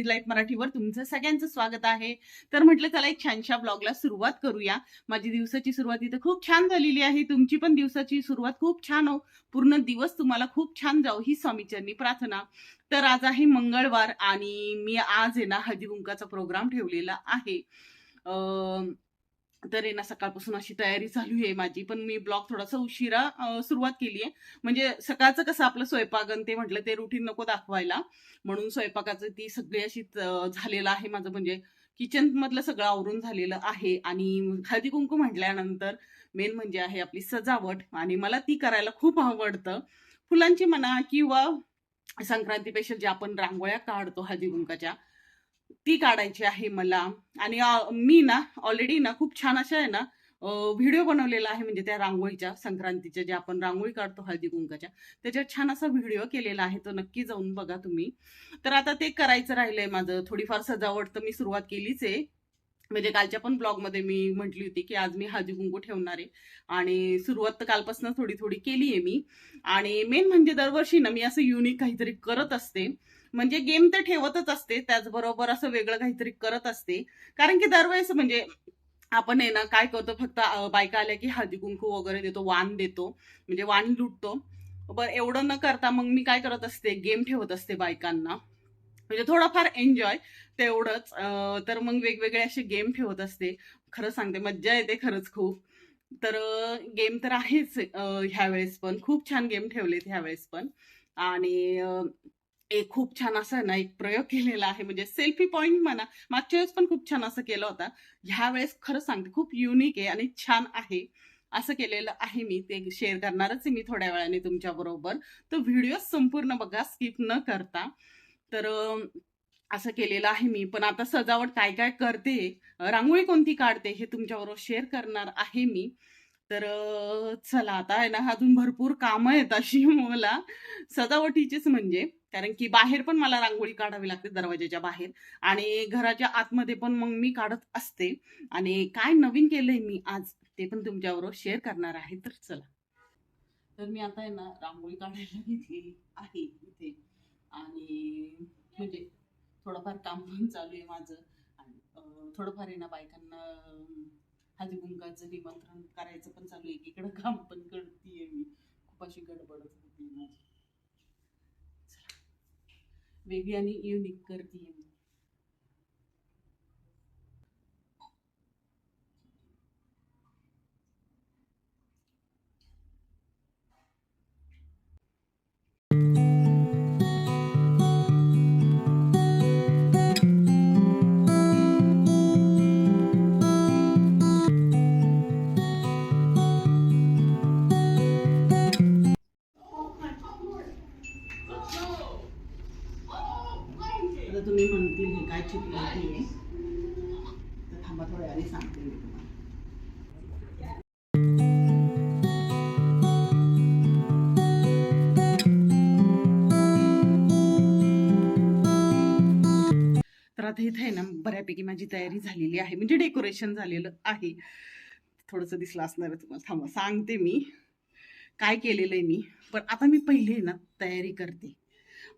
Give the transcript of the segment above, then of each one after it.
Foodie life मराठीवर तुमचं सगळ्यांचं स्वागत आहे. तर म्हटलं चला एक छानशा ब्लॉगला सुरुवात करूया. माझी दिवसाची सुरुवात इथं खूप छान झालेली आहे. तुमची पण दिवसाची सुरुवात खूप छान हो. पूर्ण दिवस तुम्हाला खूप छान जाऊ ही स्वामीचरणी प्रार्थना. तर आज आहे मंगळवार आणि मी आज आहे ना हळदी कुंकाचा प्रोग्राम ठेवलेला आहे. अं, तर आहे ना सकाळपासून अशी तयारी चालू आहे माझी. पण मी ब्लॉग थोडासा उशिरा सुरुवात केली आहे म्हणजे सकाळचं कसं आपलं स्वयंपाकन ते म्हटलं ते रुटीन नको दाखवायला. म्हणून स्वयंपाकाचं ती सगळी अशी झालेलं आहे माझं. म्हणजे किचन मधलं सगळं आवरून झालेलं आहे. आणि हळदी कुंकू म्हटल्यानंतर मेन म्हणजे आहे आपली सजावट. आणि मला ती करायला खूप आवडतं. फुलांची म्हणा किंवा संक्रांती स्पेशल जे आपण रांगोळ्या काढतो हळदी कुंकाच्या ती काढायची आहे मला. आणि मी ना ऑलरेडी ना खूप छान अशा आहे ना व्हिडिओ बनवलेला आहे म्हणजे त्या रांगोळीच्या संक्रांतीच्या ज्या आपण रांगोळी काढतो हळदी कुंकाच्या त्याच्यात छान असा व्हिडिओ केलेला आहे तो नक्की जाऊन बघा तुम्ही. तर आता ते करायचं राहिलंय माझं थोडीफार सजावट तर मी सुरुवात केलीच आहे. म्हणजे कालच्या पण ब्लॉगमध्ये मी म्हटली होती की आज मी हळदी कुंकू ठेवणार आहे. आणि सुरुवात तर कालपासून थोडी थोडी केली आहे मी. आणि मेन म्हणजे दरवर्षी ना मी असं युनिक काहीतरी करत असते. म्हणजे गेम तर ठेवतच असते त्याचबरोबर असं वेगळं काहीतरी करत असते. कारण की दरवेळेस म्हणजे आपण आहे ना काय करतो फक्त बायका आल्या की हळदी कुंकू वगैरे देतो वाण देतो म्हणजे वाण लुटतो. बरं एवढं न करता मग मी काय करत असते गेम ठेवत असते बायकांना. म्हणजे थोडाफार एन्जॉय तेवढंच तर मग वेगवेगळे असे गेम ठेवत असते. खरं सांगते मज्जा येते खरंच खूप. तर गेम तर आहेच ह्यावेळेस पण. खूप छान गेम ठेवलेत ह्यावेळेस पण. आणि एक खूप छान असा ना एक प्रयोग केलेला आहे. म्हणजे सेल्फी पॉइंट म्हणा मागच्या वेळेस पण खूप छान असं केलं होता. ह्या वेळेस खरं सांगते खूप युनिक आहे आणि छान आहे. असं केलेलं आहे मी ते शेअर करणारच आहे मी थोड्या वेळाने तुमच्या बरोबर. तो व्हिडिओ संपूर्ण बघा स्किप न करता. तर असं केलेलं आहे मी. पण आता सजावट काय काय करते रांगोळी कोणती काढते हे तुमच्याबरोबर शेअर करणार आहे मी. तर चला आता आहे ना अजून भरपूर कामं आहेत अशी मला. सजावटीचीच म्हणजे. कारण की बाहेर पण मला रांगोळी काढावी लागते दरवाजाच्या बाहेर. आणि घराच्या आतमध्ये पण मग मी काढत असते. आणि काय नवीन केलंय मी आज ते पण तुमच्याबरोबर शेअर करणार आहे. तर चला. तर मी आता आहे ना रांगोळी काढायला घेतली आहे इथे. आणि म्हणजे थोडंफार काम पण चालू आहे माझं. आणि थोडंफार आहे ना बायकांना अं, निमंत्रण करायचं पण चालू आहे. इकडं काम पण करते मी. खूप अशी गडबडच होती माझी. वेगळी आणि युनिक करते मी. आता इथे आहे ना बऱ्यापैकी माझी तयारी झालेली आहे. म्हणजे डेकोरेशन झालेलं आहे. थोडंसं दिसलं असणार तुम्हाला. थांबा सांगते मी. काय केलेलं आहे मी. पण आता मी पहिले आहे ना तयारी करते.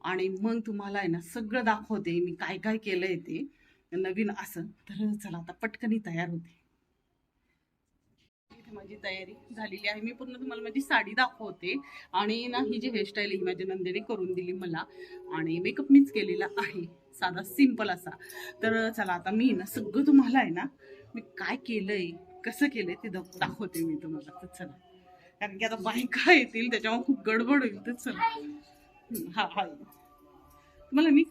आणि मग तुम्हाला आहे ना सगळं दाखवते मी काय काय केलं आहे ते. नवीन असं. तर चला आता पटकनी तयार होते. इथे माझी तयारी झालेली आहे. मी पूर्ण तुम्हाला माझी साडी दाखवते. आणि ना ही जी हेअरस्टाईल ही माझ्या नंदेने करून दिली मला. आणि मेकअप मीच केलेला आहे. साधा सिंपल असा. तर चला आता मी ना सगळं तुम्हाला आहे ना मी काय केलंय कसं केलंय ते दाखवते मी तुम्हाला. तर चला. कारण की आता बायका येतील त्याच्यामुळे खूप गडबड होईल. तर चला. हा हा. तुम्हाला मी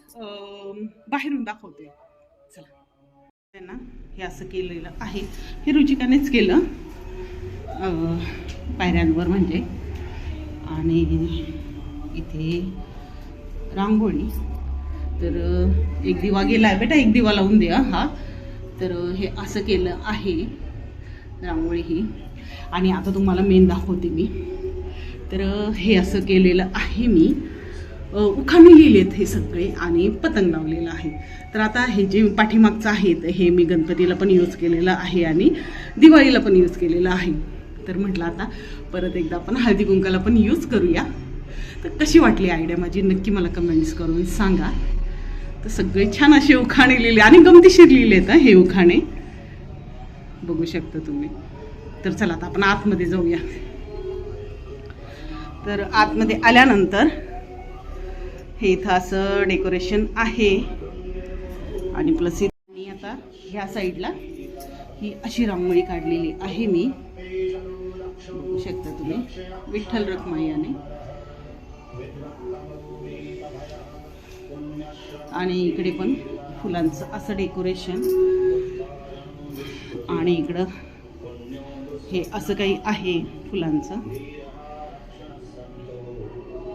बाहेरून दाखवते. चला. त्यांना ना हे असं केलेलं आहे. हे रुचिकानेच केलं. पायऱ्यांवर म्हणजे. आणि इथे रांगोळी. तर एक दिवा गेला आहे बेटा एक दिवा लावून द्या हा. तर हे असं केलं आहे. रांगोळी ही. आणि आता तुम्हाला मेन दाखवते मी. तर हे असं केलेलं आहे मी. उखाणी लिहिलेत हे सगळे आणि पतंग लावलेलं आहे. तर आता हे जे पाठीमागचं आहे हे मी गणपतीला पण यूज केलेलं आहे आणि दिवाळीला पण यूज केलेलं आहे. तर म्हटलं आता परत एकदा आपण हळदी कुंकाला पण यूज करूया. तर कशी वाटली आयडिया माझी नक्की मला कमेंट्स करून सांगा. तर सगळे छान असे उखाणे लिहिले. आणि गमतीशीर लिहिले आहेत हे उखाणे. बघू शकता तुम्ही. तर चला आता आपण आतमध्ये जाऊया. तर आतमध्ये आल्यानंतर हे इथं असं डेकोरेशन आहे. आणि प्लस आणि आता ह्या साईडला ही अशी रांगोळी काढलेली आहे मी. बघू शकता तुम्ही. विठ्ठल रखमाई याने. आणि इकडे पण फुलांचं असं डेकोरेशन. आणि इकडं हे असं काही आहे फुलांचं.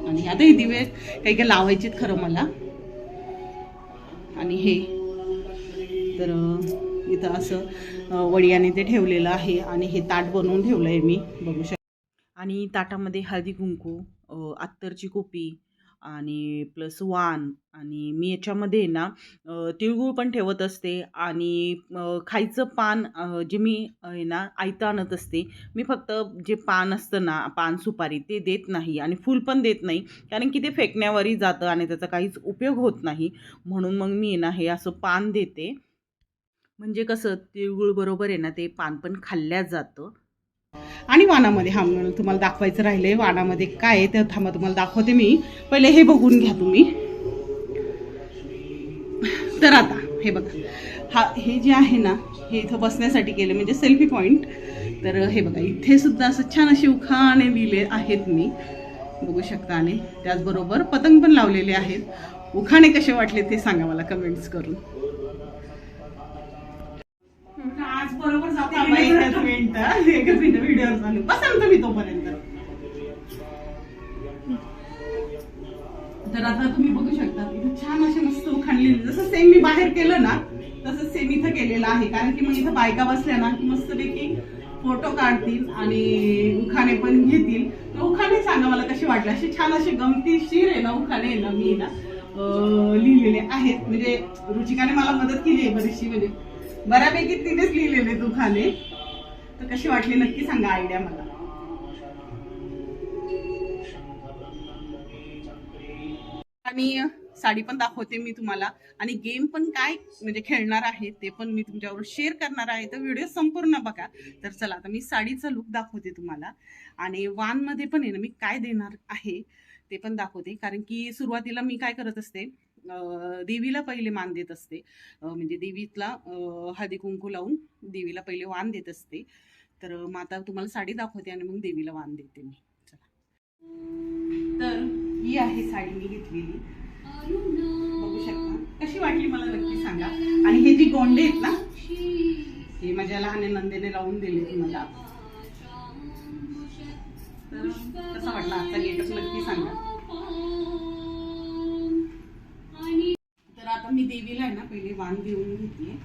आणि आता हे दिवे काही काही लावायचेत खरं मला. आणि हे तर इथं असं वडियाने ते ठेवलेलं आहे आणि हे ताट बनवून ठेवलं आहे मी. बघू शक आणि ताटामध्ये हळदी कुंकू अत्तरची कोपी आणि प्लस वान. आणि मी याच्यामध्ये ना तिळगूळ तिळगुळ पण ठेवत असते आणि खायचं पान जे मी आहे ना आयतं आणत असते मी फक्त जे पान असतं ना पान सुपारी ते देत नाही आणि फूल पण देत नाही. कारण की ते फेकण्यावरही जातं आणि त्याचा काहीच उपयोग होत नाही. म्हणून मग मी ना हे असं पान देते. म्हणजे कसं तिळगुळ बरोबर आहे ना ते पान पण खाल्ल्या जातं. आणि वानामध्ये हा तुम्हाला दाखवायचं राहिलंय वानामध्ये काय आहे ते थांबा तुम्हाला दाखवते मी. पहिले हे बघून घ्या तुम्ही. तर आता हे बघा. हा हे जे आहे ना हे इथं बसण्यासाठी केलं म्हणजे सेल्फी पॉईंट तर हे बघा इथे सुद्धा असं छान असे उखाणे लिहिले आहेत मी. बघू शकता आणि त्याचबरोबर पतंग पण लावलेले आहेत. उखाणे कसे वाटले ते सांगा मला कमेंट्स करून आज बरोबर जाता एकच मिनिट एकच मिनिट व्हिडिओ चालू. तुम्ही तोपर्यंत. तर आता तुम्ही बघू शकता इथं छान असे मस्त उखाणलेले जसं सेम मी बाहेर केलं ना तसं सेम इथं केलेलं आहे. कारण की मग इथं बायका बसल्या ना की मस्तपैकी फोटो काढतील आणि उखाणे पण घेतील. तर उखाणे सांगा मला कसे वाटले? असे छान असे गमतीशीर आहे ना उखाणे ना मी ना लिहिलेले आहेत. म्हणजे रुचिकाने मला मदत केली आहे बरीचशी म्हणजे बऱ्यापैकी तिनेच लिहिलेले तू उखाणे तर कशी वाटली नक्की सांगा आयडिया मला. आणि साडी पण दाखवते मी तुम्हाला. आणि गेम पण काय म्हणजे खेळणार आहे ते पण मी तुमच्यावर शेअर करणार आहे. तर व्हिडिओ संपूर्ण बघा. तर चला आता मी साडीचा लुक दाखवते तुम्हाला. आणि वानमध्ये पण आहे ना मी काय देणार आहे ते पण दाखवते. कारण की सुरुवातीला मी काय करत असते देवीला पहिले मान देत असते. म्हणजे देवीतला हळदी कुंकू लावून देवीला पहिले वाण देत असते. तर मग आता तुम्हाला साडी दाखवते आणि मग देवीला वाण देते मी. चला. तर ही आहे साडी मी घेतलेली. बघू शकता. कशी वाटली मला नक्की सांगा. आणि हे जी गोंडे आहेत ना हे माझ्या लहान नंदेने लावून दिले मला. तर कसा वाटला आजचा गेटअप नक्की सांगा. वाण घेऊन घेतली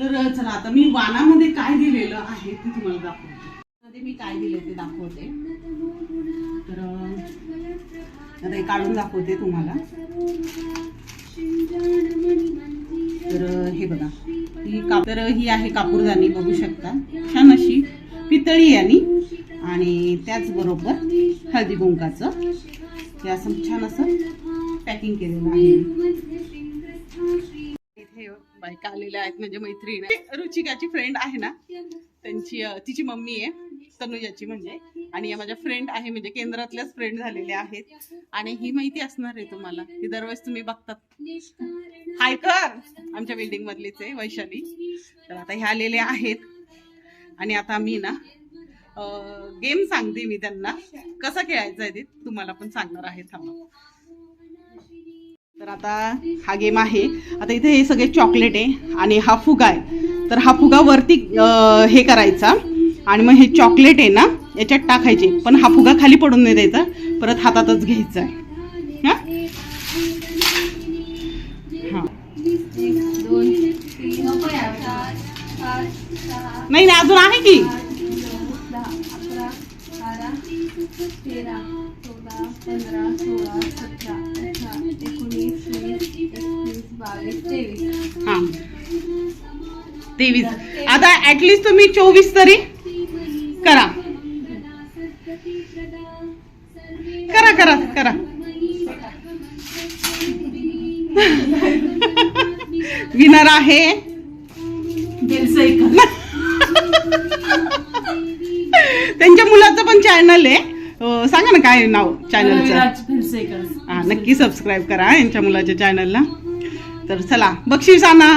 तर चला आता मी वानामध्ये काय दिलेलं आहे ते तुम्हाला दाखवते. मध्ये मी काय दिले ते दाखवते. तर आता हे काढून दाखवते तुम्हाला. तर हे बघा ही का तर ही आहे कापूरदानी बघू शकता. छान अशी पितळी आणि आणि त्याचबरोबर हळदी कुंकाचं. हे असं छान असं पॅकिंग केलेलं आहे. आलेल्या आहेत म्हणजे मैत्रीण. रुचिकाची फ्रेंड आहे ना त्यांची तिची मम्मी आहे तनुजाची म्हणजे. आणि या माझ्या फ्रेंड आहे म्हणजे केंद्रातल्याच फ्रेंड झालेल्या आहेत. आणि ही माहिती असणार आहे तुम्हाला ही दरवेळेस तुम्ही बघतात. हाय कर. आमच्या बिल्डिंग मधलीच आहे वैशाली. तर आता ह्या आलेल्या आहेत. आणि आता मी ना गेम सांगते मी त्यांना. कसा खेळायचा आहे ते तुम्हाला पण सांगणार आहे थांबा. तर आता हा गेम आहे. आता इथे हे सगळे चॉकलेट आहे आणि हा फुगा आहे. तर हा फुगा वरती हे करायचा आणि मग हे चॉकलेट आहे ना याच्यात टाकायचे. पण हा फुगा खाली पडून नाही द्यायचा. परत हातातच घ्यायचं आहे. हा? हा. नाही नाही अजून आहे की? तेवीस. आता ऍटलिस्ट तुम्ही चोवीस तरी करा. करा करा करा. विनर आहे. त्यांच्या मुलाचं पण चॅनल आहे. सांगा ना काय नाव चॅनलचं हा नक्की सबस्क्राईब करा यांच्या मुलाच्या चॅनलला तर चला बक्षीस आणा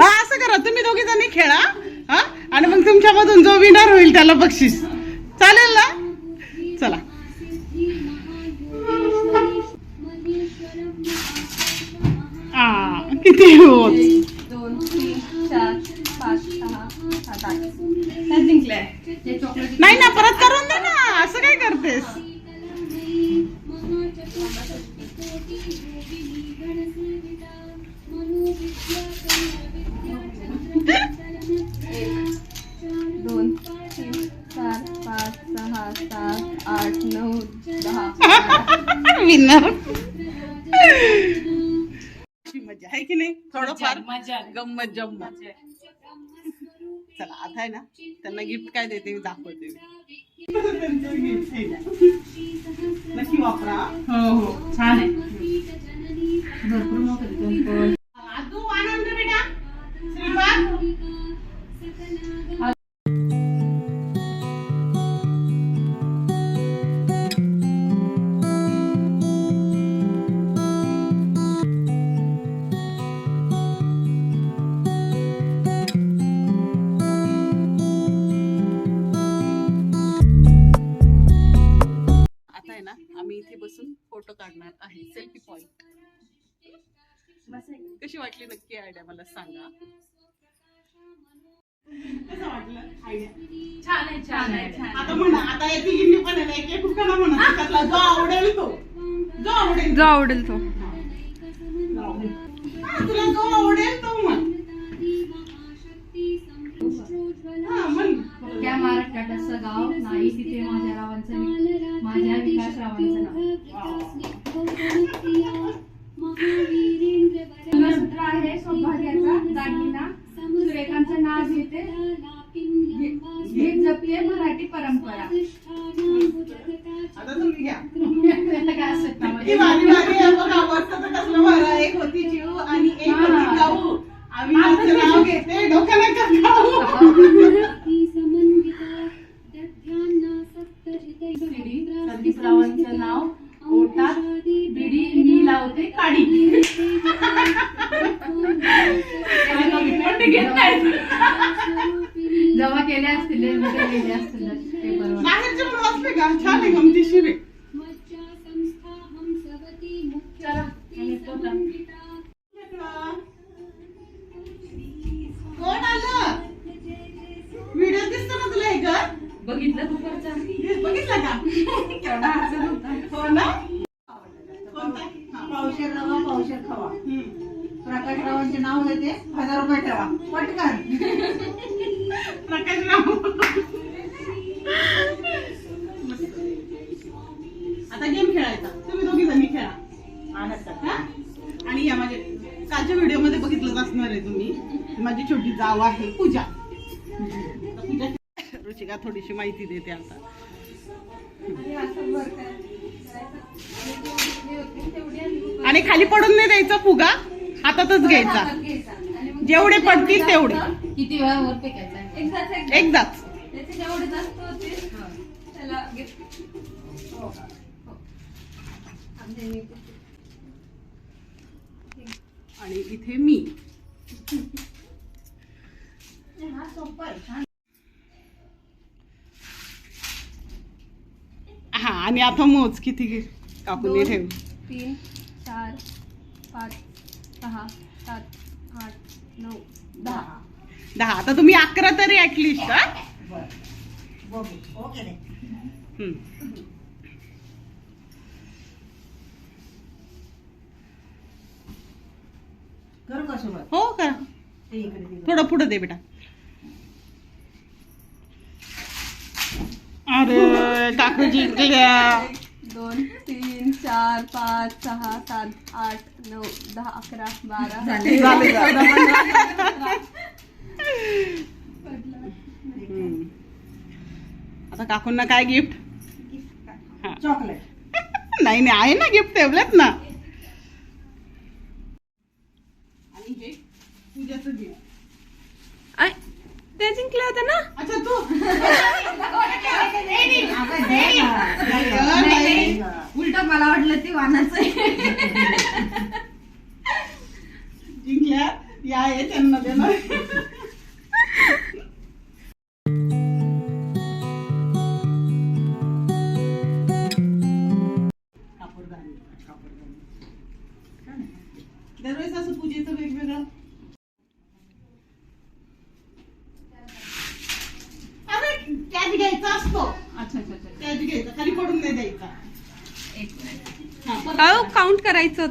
हा असं करा. तुम्ही दोघी जणी खेळा हा? आणि मग तुमच्यामधून जो विनर होईल त्याला बक्षीस. चालेल ना? चला. आ, किती होत? एक दोन तीन चार पाच सहा सात आठ. काय जिंकलंय. हे चॉकलेट नाही ना परत करून दे ना. असं काय करतेस? गंमत जम्मत. चला आता आहे ना त्यांना गिफ्ट काय देते मी दाखवते. नक्की वापरा. हो हो छान आहे. भरपूर आनंद बेटा. या तिघींनी पण आहे ना एक एक त्यातला जो आवडेल तो. जो आवडेल जो आवडेल तो. रावांचं नाव ओटात बिडी मी लावते काडी. जमा केल्या असतील मध्ये असतील. पेपरवर बाहेरचे पण वाचले का? छान आहे गमतीशीर आहे. आता गेम खेळायचा. तुम्ही दोघी जणी खेळा. हा? आणि या माझ्या कालच्या व्हिडिओमध्ये बघितलंच असणार आहे तुम्ही. माझी छोटी जाव आहे पूजा. पूजा रुचिका थोडीशी माहिती देते आता. आणि खाली पडून नाही द्यायचा फुगा. हातातच घ्यायचा. जेवढे पडतील तेवढे किती वेळा वर फेकायचा एकदाच एकदा. एकदाच त्याचे जेवढे जास्त होतील त्याला gift. आमच्या इथे. आणि इथे मी हा सोपा आहे छान हा आणि आता मोज किती घे कापून. ठेव तीन चार पाच सहा सात नऊ दहा. दहा. आता तुम्ही अकरा तरी ऍटलिस्ट हा? का हो का? थोडं पुढं दे बेटा. अरे काकू जिंकल्या दोन तीन. चार पाच सहा सात आठ नऊ दहा अकरा बारा. हम्म. आता काकूंना काय गिफ्ट चॉकलेट नाही नाही आहे ना गिफ्ट ठेवलेत ना आणि हे पूजाचं गिफ्ट आय, ते जिंकले होते ना? अच्छा तू. उलट मला वाटलं ते वानाचं जिंकल्या या आहे त्यांना देणार.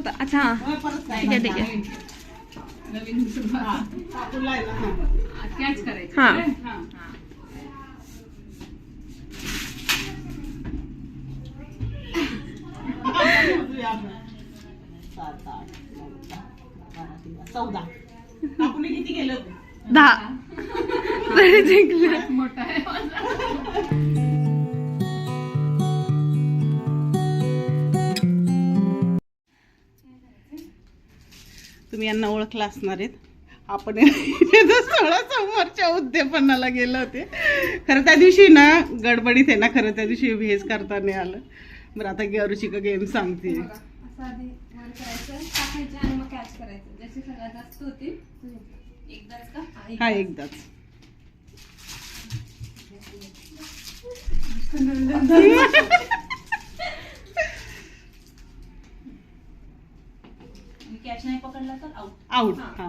होतं अच्छा हा. ठीक आहे ठीक आहे. हा, चौदा. आपण किती केलं? होतं? दहा. तरी जिंकले. मोठा आहे तुम्ही यांना ओळखला असणार आहेत. आपण सोळा समोरच्या उद्यापनाला गेलो होते. खरं त्या दिवशी ना गडबडीत आहे ना खरं त्या दिवशी भेज करता नाही आलं. बरं आता गेरुची का गेम सांगते. असं आधी कॅच नाही पकडला तर आउट आउट हा.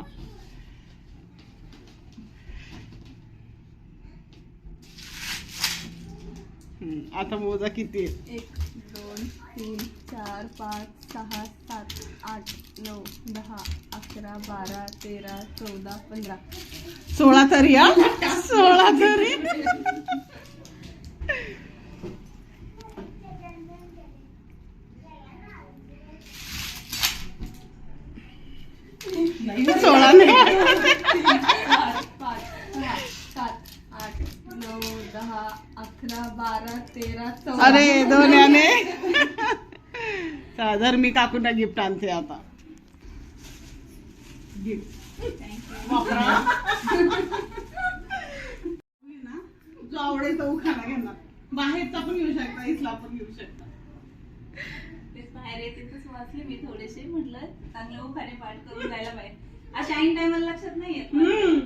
आता मोजा किती आहे एक दोन तीन चार पाच सहा सात आठ नऊ दहा अकरा बारा तेरा चौदा पंधरा. सोळा तरी हा? सोळा तरी सोळा नाही चार पाच सहा सात आठ नऊ दहा अकरा बारा तेरा चौदा अरे दोन याने चला जर मी काकूंना गिफ्ट आणते आता. जो आवडेल तो खाना घेणार. बाहेरचा पण घेऊ शकता इथला पण घेऊ शकता. तेच बाहेर येते तसं वाचले मी थोडेसे म्हटलं चांगलं उखाणे पाठ करून जायला पाहिजे. अशा ऐन टायमाला लक्षात नाही येत हम्म.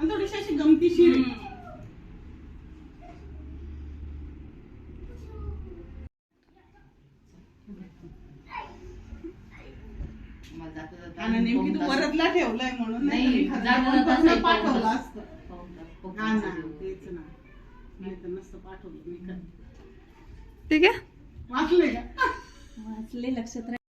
आणि थोडीशी अशी गमतीशीर आहे. आणि नेमकी तू वरदला ठेवलंय म्हणून नाही, नाही तर मी जाता जाता पाठवलं पाठवलं. असतं हा ना तेच ना नाही तर नसतं पाठवलं मी. ठीक आहे वाचलंय का वाचले लक्षात राहील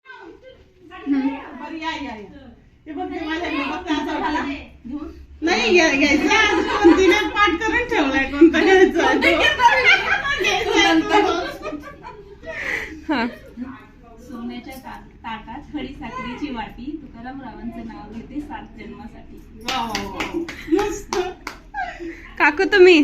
बरं या या या ते बघ ते माझ्याकडे बघते असं वाटलं. नाही घ्या- घ्यायचं आज कोण तिने पाठ करून ठेवलाय कोणता घ्यायचा आहे तो. घ्यायचा आहे तो. हा सोन्याच्या ता- ताटात खडी साखरेची वाटी तुकाराम रावांचं नाव घेते सात जन्मासाठी वा, वा, वा. मस्त काकू तुम्ही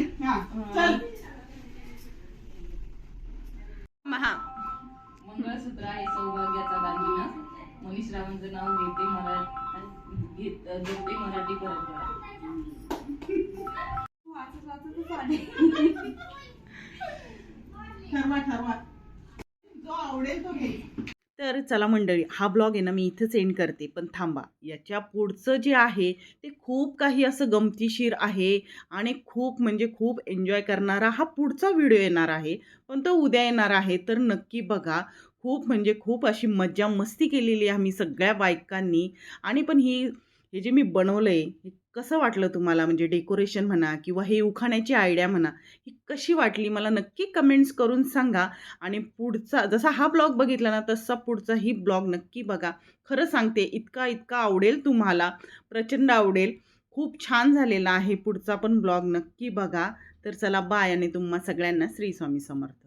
तर चला मंडळी हा ब्लॉग आहे ना मी इथंच एंड करते. पण थांबा याच्या पुढचं जे आहे ते खूप काही असं गमतीशीर आहे आणि खूप म्हणजे खूप एन्जॉय करणारा हा पुढचा व्हिडिओ येणार आहे. पण तो उद्या येणार आहे. तर नक्की बघा खूप म्हणजे खूप अशी मज्जा मस्ती केलेली आहे आम्ही सगळ्या बायकांनी. आणि पण ही हे जे मी बनवलं आहे हे कसं वाटलं तुम्हाला? म्हणजे डेकोरेशन म्हणा किंवा हे उखाण्याची आयडिया म्हणा ही कशी वाटली? मला नक्की कमेंट्स करून सांगा. आणि पुढचा जसा हा ब्लॉग बघितला ना तसा पुढचाही ब्लॉग नक्की बघा. खरं सांगते इतका इतका आवडेल तुम्हाला. प्रचंड आवडेल. खूप छान झालेला आहे पुढचा पण ब्लॉग. नक्की बघा. तर चला बाय आणि तुम्हा सगळ्यांना श्री स्वामी समर्थ.